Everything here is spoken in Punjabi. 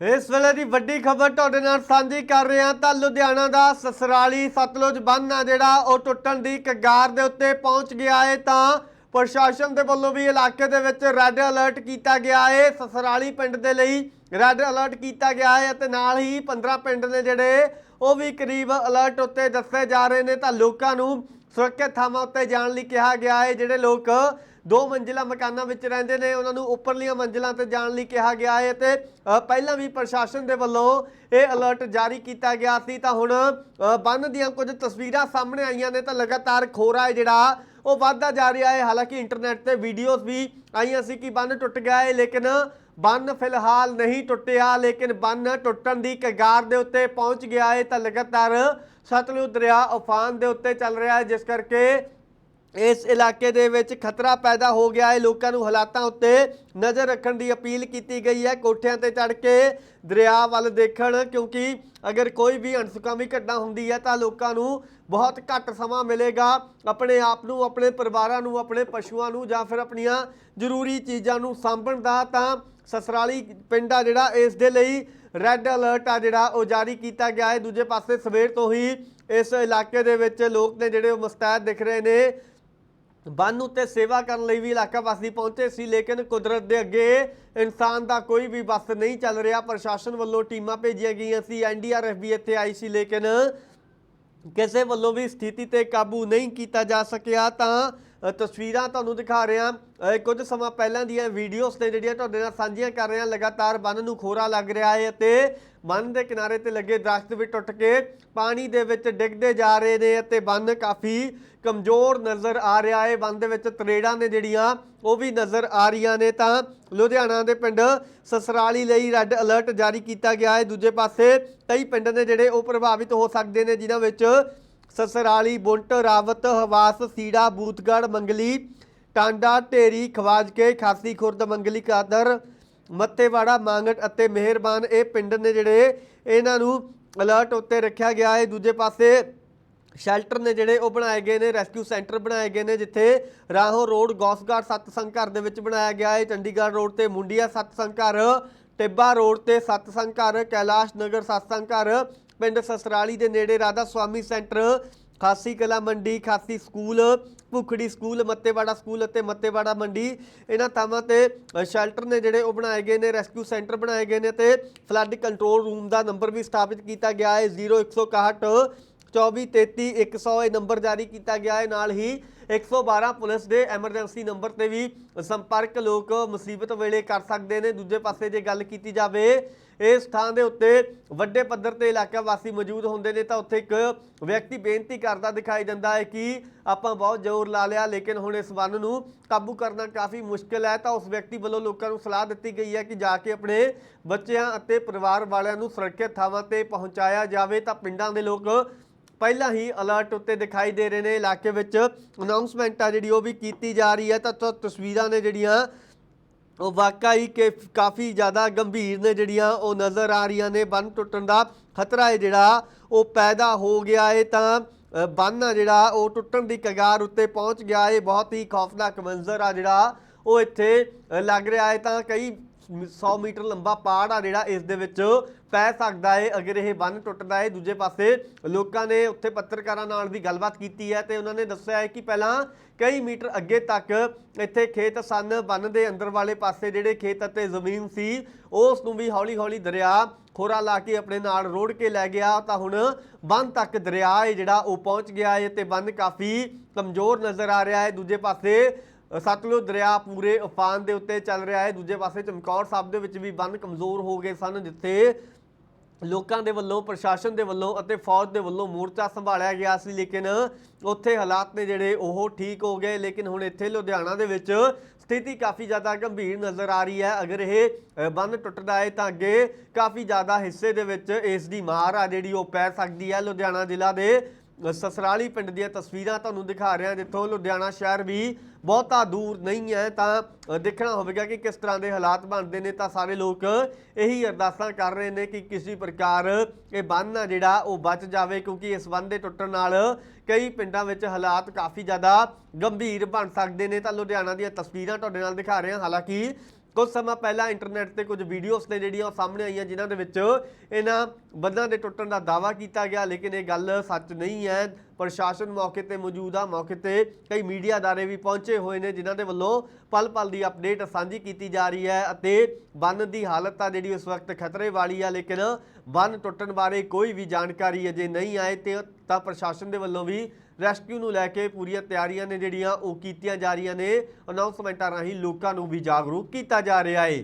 ਇਸ ਵੇਲੇ ਦੀ ਵੱਡੀ ਖਬਰ ਤੁਹਾਡੇ ਨਾਲ ਸਾਂਝੀ ਕਰ ਰਹੇ ਹਾਂ। ਤਾਂ ਲੁਧਿਆਣਾ ਦਾ ਸਸਰਾਲੀ ਸਤਲੁਜ ਬੰਨ ਆ ਜਿਹੜਾ, ਉਹ ਟੁੱਟਣ ਦੀ ਕਗਾਰ ਦੇ ਉੱਤੇ ਪਹੁੰਚ ਗਿਆ ਹੈ ਤਾਂ ਪ੍ਰਸ਼ਾਸਨ ਦੇ ਵੱਲੋਂ ਵੀ ਇਲਾਕੇ ਦੇ ਵਿੱਚ ਰੈੱਡ ਅਲਰਟ ਕੀਤਾ ਗਿਆ ਹੈ ਸਸਰਾਲੀ ਪਿੰਡ ਦੇ ਲਈ ਰੈੱਡ ਅਲਰਟ ਕੀਤਾ ਗਿਆ ਹੈ ਅਤੇ ਨਾਲ ਹੀ 15 ਪਿੰਡ ਨੇ ਜਿਹੜੇ, ਉਹ ਵੀ ਕਰੀਬ ਅਲਰਟ ਉੱਤੇ ਦੱਸੇ ਜਾ ਰਹੇ ਨੇ। ਤਾਂ ਲੋਕਾਂ ਨੂੰ ਸੁਰੱਖਿਅਤ ਥਾਵਾਂ ਉੱਤੇ ਜਾਣ ਲਈ ਕਿਹਾ ਗਿਆ ਹੈ ਜਿਹੜੇ ਲੋਕ ਦੋ ਮੰਜ਼ਿਲਾ ਮਕਾਨਾਂ ਵਿੱਚ ਰਹਿੰਦੇ ਨੇ ਉਹਨਾਂ ਨੂੰ ਉੱਪਰਲੀਆਂ ਮੰਜ਼ਿਲਾਂ ਤੇ ਜਾਣ ਲਈ ਕਿਹਾ ਗਿਆ ਹੈ ਤੇ ਪਹਿਲਾਂ ਵੀ ਪ੍ਰਸ਼ਾਸਨ ਦੇ ਵੱਲੋਂ ਇਹ ਅਲਰਟ ਜਾਰੀ ਕੀਤਾ ਗਿਆ ਸੀ। ਤਾਂ ਹੁਣ ਅ, ਬੰਨ ਦੀਆਂ ਕੁਝ ਤਸਵੀਰਾਂ ਸਾਹਮਣੇ ਆਈਆਂ ਨੇ ਤਾਂ ਲਗਾਤਾਰ ਖੋਰਾ ਹੈ ਜਿਹੜਾ ਉਹ ਵੱਧਦਾ ਜਾ ਰਿਹਾ ਹੈ। ਹਾਲਾਂਕਿ ਇੰਟਰਨੈਟ ਤੇ ਵੀਡੀਓਜ਼ ਵੀ ਆਈਆਂ ਸੀ ਕਿ ਬੰਨ ਟੁੱਟ ਗਿਆ ਹੈ ਲੇਕਿਨ ਬੰਨ ਫਿਲਹਾਲ ਨਹੀਂ ਟੁੱਟਿਆ ਲੇਕਿਨ ਬੰਨ ਟੁੱਟਣ ਦੀ ਕਗਾਰ ਦੇ ਉੱਤੇ ਪਹੁੰਚ ਗਿਆ ਹੈ। ਤਾਂ ਲਗਾਤਾਰ ਸਤਲੁਜ ਦਰਿਆ ਉਫਾਨ ਦੇ ਉੱਤੇ ਚੱਲ ਰਿਹਾ ਹੈ ਜਿਸ ਕਰਕੇ ਇਸ ਇਲਾਕੇ ਦੇ ਵਿੱਚ ਖਤਰਾ ਪੈਦਾ ਹੋ ਗਿਆ ਹੈ। ਲੋਕਾਂ ਨੂੰ ਹਾਲਾਤਾਂ ਉੱਤੇ ਨਜ਼ਰ ਰੱਖਣ ਦੀ ਅਪੀਲ ਕੀਤੀ ਗਈ ਹੈ। ਕੋਠਿਆਂ ਤੇ ਚੜ੍ਹ ਕੇ ਦਰਿਆ ਵੱਲ ਦੇਖਣ, ਕਿਉਂਕਿ ਅਗਰ ਕੋਈ ਵੀ ਅਣਸੁਖਾਵੀ ਘਟਨਾ ਹੁੰਦੀ ਹੈ ਤਾਂ ਲੋਕਾਂ ਨੂੰ ਬਹੁਤ ਘੱਟ ਸਮਾਂ ਮਿਲੇਗਾ। ਆਪਣੇ ਆਪ ਨੂੰ, ਆਪਣੇ ਪਰਿਵਾਰਾਂ ਨੂੰ, ਆਪਣੇ ਪਸ਼ੂਆਂ ਨੂੰ ਜਾਂ ਫਿਰ ਆਪਣੀਆਂ ਜ਼ਰੂਰੀ ਚੀਜ਼ਾਂ ਨੂੰ ਸਾਂਭਣ ਦਾ ਤਾਂ ਸਸਰਾਲੀ ਪਿੰਡ ਆ ਜਿਹੜਾ, ਇਸ ਦੇ ਲਈ ਰੈੱਡ ਅਲਰਟ ਆ ਜਿਹੜਾ, ਉਹ ਜਾਰੀ ਕੀਤਾ ਗਿਆ ਹੈ। ਦੂਜੇ ਪਾਸੇ ਸਵੇਰ ਤੋਂ ਹੀ ਇਸ ਇਲਾਕੇ ਦੇ ਵਿੱਚ ਲੋਕ ਨੇ ਜਿਹੜੇ ਉਹ ਮੁਸਤੈਦ ਦਿਖ ਰਹੇ ਨੇ। ਬੰਨ ਉੱਤੇ ਸੇਵਾ ਕਰਨ ਲਈ ਵੀ ਇਲਾਕਾ ਵਾਸੀ ਪਹੁੰਚੇ ਸੀ, ਲੇਕਿਨ ਕੁਦਰਤ ਦੇ ਅੱਗੇ ਇਨਸਾਨ ਦਾ ਕੋਈ ਵੀ ਬਸ ਨਹੀਂ ਚੱਲ ਰਿਹਾ। ਪ੍ਰਸ਼ਾਸਨ ਵੱਲੋਂ ਟੀਮਾਂ ਭੇਜੀਆਂ ਗਈਆਂ ਸੀ ਐਨਡੀਆਰਐਫ ਵੀ ਇੱਥੇ ਆਈ ਸੀ, ਲੇਕਿਨ ਕਿਸੇ ਵੱਲੋਂ ਵੀ ਸਥਿਤੀ ਤੇ ਕਾਬੂ ਨਹੀਂ ਕੀਤਾ ਜਾ ਸਕਿਆ। ਤਾਂ ਤਸਵੀਰਾਂ ਤੁਹਾਨੂੰ ਦਿਖਾ ਰਿਹਾ। ਅ, ਕੁਝ ਸਮਾਂ ਪਹਿਲਾਂ ਦੀਆਂ ਵੀਡੀਓਜ਼ ਨੇ ਜਿਹੜੀਆਂ ਤੁਹਾਡੇ ਨਾਲ ਸਾਂਝੀਆਂ ਕਰ ਰਹੇ। ਹਾਂ ਲਗਾਤਾਰ ਬੰਨ ਨੂੰ ਖੋਰਾ ਲੱਗ ਰਿਹਾ ਹੈ ਅਤੇ ਬੰਨ ਦੇ ਕਿਨਾਰੇ ਤੇ ਲੱਗੇ ਦਰਖਤ ਵੀ ਟੁੱਟ ਕੇ ਪਾਣੀ ਦੇ ਵਿੱਚ ਡਿੱਗਦੇ ਜਾ ਰਹੇ ਨੇ ਅਤੇ ਬੰਨ ਕਾਫੀ ਕਮਜ਼ੋਰ ਨਜ਼ਰ ਆ ਰਿਹਾ ਹੈ। ਬੰਨ ਦੇ ਵਿੱਚ ਤਰੇੜਾਂ ਨੇ ਜਿਹੜੀਆਂ ਉਹ ਵੀ ਨਜ਼ਰ ਆ ਰਹੀਆਂ ਨੇ। ਤਾਂ ਲੁਧਿਆਣਾ ਦੇ ਪਿੰਡ ਸਸਰਾਲੀ ਲਈ ਰੈੱਡ ਅਲਰਟ ਜਾਰੀ ਕੀਤਾ ਗਿਆ ਹੈ। ਦੂਜੇ ਪਾਸੇ ਕਈ ਪਿੰਡ ਨੇ ਜਿਹੜੇ ਉਹ ਪ੍ਰਭਾਵਿਤ ਹੋ ਸਕਦੇ ਨੇ ਜਿਨ੍ਹਾਂ ਵਿੱਚ ਸਸਰਾਲੀ, ਬੁੰਟ, ਰਾਵਤ, ਹਵਾਸ, ਸੀੜਾ ਬੂਤਗੜ ਮੰਗਲੀ, ਟਾਂਡਾ, ਢੇਰੀ, ਖਵਾਜਕੇ, ਖਾਸੀ ਖੁਰਦ, ਮੰਗਲੀ, ਕਾਦਰ, ਮੱਤੇਵਾੜਾ, ਮਾਂਗਟ ਅਤੇ ਮਿਹਰਬਾਨ ਇਹ ਪਿੰਡ ਨੇ ਜਿਹੜੇ ਇਹਨਾਂ ਨੂੰ ਅਲਰਟ ਉੱਤੇ ਰੱਖਿਆ ਗਿਆ ਹੈ। ਦੂਜੇ ਪਾਸੇ ਸ਼ੈਲਟਰ ਨੇ ਜਿਹੜੇ ਉਹ ਬਣਾਏ ਗਏ ਨੇ, ਰੈਸਕਿਊ ਸੈਂਟਰ ਬਣਾਏ ਗਏ ਨੇ, ਜਿੱਥੇ ਰਾਹੋਂ ਰੋਡ, ਗੌਸਗਾਰਡ ਸਤਸੰਗ ਘਰ ਦੇ ਵਿੱਚ ਬਣਾਇਆ ਗਿਆ ਹੈ। ਚੰਡੀਗੜ੍ਹ ਰੋਡ ਤੇ ਮੁੰਡੀਆ ਸਤਸੰਗ ਘਰ ਟਿੱਬਾ ਰੋਡ ਤੇ ਸਤਸੰਗ ਘਰ ਕੈਲਾਸ਼ ਨਗਰ ਸਤਸੰਗ ਘਰ ਪਿੰਡ ਸਸਰਾਲੀ ਦੇ ਨੇੜੇ ਰਾਧਾ ਸਵਾਮੀ ਸੈਂਟਰ, ਖਾਸੀ ਕਲਾ ਮੰਡੀ, Khasi school, Bhukhri school, Mattewara school ਅਤੇ ਮੱਤੇਵਾੜਾ ਮੰਡੀ। ਇਹਨਾਂ ਥਾਵਾਂ ਤੇ ਸ਼ੈਲਟਰ ਨੇ ਜਿਹੜੇ ਉਹ ਬਣਾਏ ਗਏ ਨੇ, ਰੈਸਕਿਊ ਸੈਂਟਰ ਬਣਾਏ ਗਏ ਨੇ ਤੇ ਫਲੱਡ ਕੰਟਰੋਲ ਰੂਮ ਦਾ ਨੰਬਰ ਵੀ ਸਥਾਪਿਤ ਕੀਤਾ ਗਿਆ ਹੈ। 0161 2433 100 ਇਹ ਨੰਬਰ ਜਾਰੀ ਕੀਤਾ ਗਿਆ ਹੈ। ਨਾਲ ਹੀ 112 ਪੁਲਿਸ ਦੇ ਐਮਰਜੈਂਸੀ ਨੰਬਰ ਤੇ ਵੀ ਸੰਪਰਕ ਲੋਕ ਮੁਸੀਬਤ ਵੇਲੇ ਕਰ ਸਕਦੇ ਨੇ। ਦੂਜੇ ਪਾਸੇ ਜੇ ਗੱਲ ਕੀਤੀ ਜਾਵੇ, ਇਸ ਥਾਂ ਦੇ ਉੱਤੇ ਵੱਡੇ ਪੱਧਰ ਤੇ ਇਲਾਕਾ ਵਾਸੀ ਮੌਜੂਦ ਹੁੰਦੇ ਨੇ, ਤਾਂ ਉੱਥੇ ਇੱਕ ਵਿਅਕਤੀ ਬੇਨਤੀ ਕਰਦਾ ਦਿਖਾਈ ਦਿੰਦਾ ਹੈ ਕਿ ਆਪਾਂ ਬਹੁਤ ਜ਼ੋਰ ਲਾ ਲਿਆ, ਲੇਕਿਨ ਹੁਣ ਇਸ ਬੰਨ ਨੂੰ ਕਾਬੂ ਕਰਨਾ ਕਾਫੀ ਮੁਸ਼ਕਲ ਹੈ। ਤਾਂ ਉਸ ਵਿਅਕਤੀ ਵੱਲੋਂ ਲੋਕਾਂ ਨੂੰ ਸਲਾਹ ਦਿੱਤੀ ਗਈ ਹੈ ਕਿ ਜਾ ਕੇ ਆਪਣੇ ਬੱਚਿਆਂ ਅਤੇ ਪਰਿਵਾਰ ਵਾਲਿਆਂ ਨੂੰ ਸੁਰੱਖਿਅਤ ਥਾਵਾਂ ਤੇ ਪਹੁੰਚਾਇਆ ਜਾਵੇ। ਤਾਂ ਪਿੰਡਾਂ ਦੇ ਲੋਕ ਪਹਿਲਾਂ ਹੀ ਅਲਰਟ ਉੱਤੇ ਦਿਖਾਈ ਦੇ ਰਹੇ ਨੇ ਇਲਾਕੇ ਵਿੱਚ ਅਨਾਉਂਸਮੈਂਟ ਆ ਜਿਹੜੀ ਉਹ ਵੀ ਕੀਤੀ ਜਾ ਰਹੀ ਹੈ। ਤਾਂ ਤਸਵੀਰਾਂ ਨੇ ਜਿਹੜੀਆਂ ਉਹ ਵਾਕਈ ਕਿ ਕਾਫੀ ਜ਼ਿਆਦਾ ਗੰਭੀਰ ਨੇ ਜਿਹੜੀਆਂ ਉਹ ਨਜ਼ਰ ਆ ਰਹੀਆਂ ਨੇ। ਬੰਨ ਟੁੱਟਣ ਦਾ ਖਤਰਾ ਹੈ ਜਿਹੜਾ ਉਹ ਪੈਦਾ ਹੋ ਗਿਆ ਹੈ ਤਾਂ ਅ, ਬੰਨ ਆ ਜਿਹੜਾ ਉਹ ਟੁੱਟਣ ਦੀ ਕਗਾਰ ਉੱਤੇ ਪਹੁੰਚ ਗਿਆ ਹੈ। ਬਹੁਤ ਹੀ ਖੌਫਨਾਕ ਮੰਜ਼ਰ ਆ ਜਿਹੜਾ ਉਹ ਇੱਥੇ ਲੱਗ ਰਿਹਾ ਹੈ। ਤਾਂ ਕਈ 100 ਮੀਟਰ ਲੰਬਾ ਪਾੜ ਆ ਜਿਹੜਾ ਇਸ ਦੇ ਵਿੱਚ ਪੈ ਸਕਦਾ ਹੈ ਅਗਰ ਇਹ ਬੰਨ ਟੁੱਟਦਾ ਹੈ ਦੂਜੇ ਪਾਸੇ। ਲੋਕਾਂ ਨੇ ਉੱਥੇ ਪੱਤਰਕਾਰਾਂ ਨਾਲ ਵੀ ਗੱਲਬਾਤ ਕੀਤੀ ਹੈ ਤੇ ਉਹਨਾਂ ਨੇ ਦੱਸਿਆ ਹੈ ਕਿ ਪਹਿਲਾਂ ਕਈ ਮੀਟਰ ਅੱਗੇ ਤੱਕ ਇੱਥੇ ਖੇਤ ਸਨ, ਬੰਨ ਦੇ ਅੰਦਰ ਵਾਲੇ ਪਾਸੇ ਜਿਹੜੇ ਖੇਤ ਅਤੇ ਜ਼ਮੀਨ ਸੀ, ਉਸ ਨੂੰ ਵੀ ਹੌਲੀ-ਹੌਲੀ ਦਰਿਆ ਖੋਰਾ ਲਾ ਕੇ ਆਪਣੇ ਨਾਲ ਰੋੜ ਕੇ ਲੈ ਗਿਆ। ਤਾਂ ਹੁਣ ਬੰਨ ਤੱਕ ਦਰਿਆ ਹੈ ਜਿਹੜਾ ਉਹ ਪਹੁੰਚ ਗਿਆ ਹੈ ਤੇ ਬੰਨ ਕਾਫੀ ਕਮਜ਼ੋਰ ਨਜ਼ਰ ਆ ਰਿਹਾ ਹੈ ਦੂਜੇ ਪਾਸੇ ਸਤਲੁਜ ਦਰਿਆ ਪੂਰੇ ਉਫਾਨ ਦੇ ਉੱਤੇ ਚੱਲ ਰਿਹਾ ਹੈ। ਦੂਜੇ ਪਾਸੇ ਚਮਕੌਰ ਸਾਹਿਬ ਦੇ ਵਿੱਚ ਵੀ ਬੰਨ ਕਮਜ਼ੋਰ ਹੋ ਗਏ ਸਨ, ਜਿੱਥੇ ਲੋਕਾਂ ਦੇ ਵੱਲੋਂ, ਪ੍ਰਸ਼ਾਸਨ ਦੇ ਵੱਲੋਂ ਅਤੇ ਫੌਜ ਦੇ ਵੱਲੋਂ ਮੋਰਚਾ ਸੰਭਾਲਿਆ ਗਿਆ ਸੀ। ਲੇਕਿਨ ਉੱਥੇ ਹਾਲਾਤ ਨੇ ਜਿਹੜੇ ਉਹ ਠੀਕ ਹੋ ਗਏ। ਲੇਕਿਨ ਹੁਣ ਇੱਥੇ ਲੁਧਿਆਣਾ ਦੇ ਵਿੱਚ ਸਥਿਤੀ ਕਾਫੀ ਜ਼ਿਆਦਾ ਗੰਭੀਰ ਨਜ਼ਰ ਆ ਰਹੀ ਹੈ। ਅਗਰ ਇਹ ਬੰਦ ਟੁੱਟਦਾ ਹੈ ਤਾਂ ਅੱਗੇ ਕਾਫੀ ਜ਼ਿਆਦਾ ਹਿੱਸੇ ਦੇ ਵਿੱਚ ਇਸ ਦੀ ਮਾਰ ਆ ਜਿਹੜੀ ਉਹ ਪੈ ਸਕਦੀ ਹੈ। ਲੁਧਿਆਣਾ ਜ਼ਿਲ੍ਹਾ ਦੇ ਸਸਰਾਲੀ ਪਿੰਡ ਦੀਆਂ ਤਸਵੀਰਾਂ ਤੁਹਾਨੂੰ ਦਿਖਾ ਰਿਹਾ, ਜਿੱਥੋਂ ਲੁਧਿਆਣਾ ਸ਼ਹਿਰ ਵੀ ਬਹੁਤਾ ਦੂਰ ਨਹੀਂ ਹੈ, ਤਾਂ ਦੇਖਣਾ ਹੋਵੇਗਾ ਕਿ ਕਿਸ ਤਰ੍ਹਾਂ ਦੇ ਹਾਲਾਤ ਬਣਦੇ ਨੇ, ਤਾਂ ਸਾਰੇ ਲੋਕ ਇਹੀ ਅਰਦਾਸਾਂ ਕਰ ਰਹੇ ਨੇ ਕਿ ਕਿਸੇ ਪ੍ਰਕਾਰ ਇਹ ਬੰਨ ਆ ਜਿਹੜਾ, ਉਹ ਬਚ ਜਾਵੇ, ਕਿਉਂਕਿ ਇਸ ਬੰਨ ਦੇ ਟੁੱਟਣ ਨਾਲ ਕਈ ਪਿੰਡਾਂ ਵਿੱਚ ਹਾਲਾਤ ਕਾਫੀ ਜ਼ਿਆਦਾ ਗੰਭੀਰ ਬਣ ਸਕਦੇ ਨੇ। ਤਾਂ ਲੁਧਿਆਣਾ ਦੀਆਂ ਤਸਵੀਰਾਂ ਤੁਹਾਡੇ ਨਾਲ ਦਿਖਾ ਰਹੇ ਹਾਂ। ਹਾਲਾਂਕਿ ਕੁਝ ਸਮਾਂ ਪਹਿਲਾਂ ਇੰਟਰਨੈਟ ਤੇ ਕੁਝ ਵੀਡੀਓਜ਼ ਨੇ ਜਿਹੜੀਆਂ ਉਹ ਸਾਹਮਣੇ ਆਈਆਂ, ਜਿਨ੍ਹਾਂ ਦੇ ਵਿੱਚ ਇਹਨਾਂ ਬੰਨਾਂ ਦੇ ਟੁੱਟਣ ਦਾ ਦਾਵਾ ਕੀਤਾ ਗਿਆ, ਲੇਕਿਨ ਇਹ ਗੱਲ ਸੱਚ ਨਹੀਂ ਹੈ। ਪ੍ਰਸ਼ਾਸਨ ਮੌਕੇ ਤੇ ਮੌਜੂਦ ਆ। ਮੌਕੇ ਤੇ ਕਈ ਮੀਡੀਆ ਅਦਾਰੇ ਵੀ ਪਹੁੰਚੇ ਹੋਏ ਨੇ, ਜਿਨ੍ਹਾਂ ਦੇ ਵੱਲੋਂ ਪਲ ਪਲ ਦੀ ਅਪਡੇਟ ਸਾਂਝੀ ਕੀਤੀ ਜਾ ਰਹੀ ਹੈ ਅਤੇ ਬੰਨ ਦੀ ਹਾਲਤ ਆ ਜਿਹੜੀ ਉਸ ਵਕਤ ਖਤਰੇ ਵਾਲੀ ਆ, ਲੇਕਿਨ ਬੰਨ ਟੁੱਟਣ ਬਾਰੇ ਕੋਈ ਵੀ ਜਾਣਕਾਰੀ ਅਜੇ ਨਹੀਂ ਆਏ ਤੇ ਤਾਂ ਪ੍ਰਸ਼ਾਸਨ ਦੇ ਵੱਲੋਂ ਵੀ ਰੈਸਕਿਊ ਨੂੰ ਲੈ ਕੇ ਪੂਰੀਆਂ ਤਿਆਰੀਆਂ ਨੇ ਜਿਹੜੀਆਂ ਉਹ ਕੀਤੀਆਂ ਜਾ ਰਹੀਆਂ ਨੇ। ਅਨਾਉਂਸਮੈਂਟਾਂ ਰਾਹੀਂ ਲੋਕਾਂ ਨੂੰ ਵੀ ਜਾਗਰੂਕ ਕੀਤਾ ਜਾ ਰਿਹਾ ਹੈ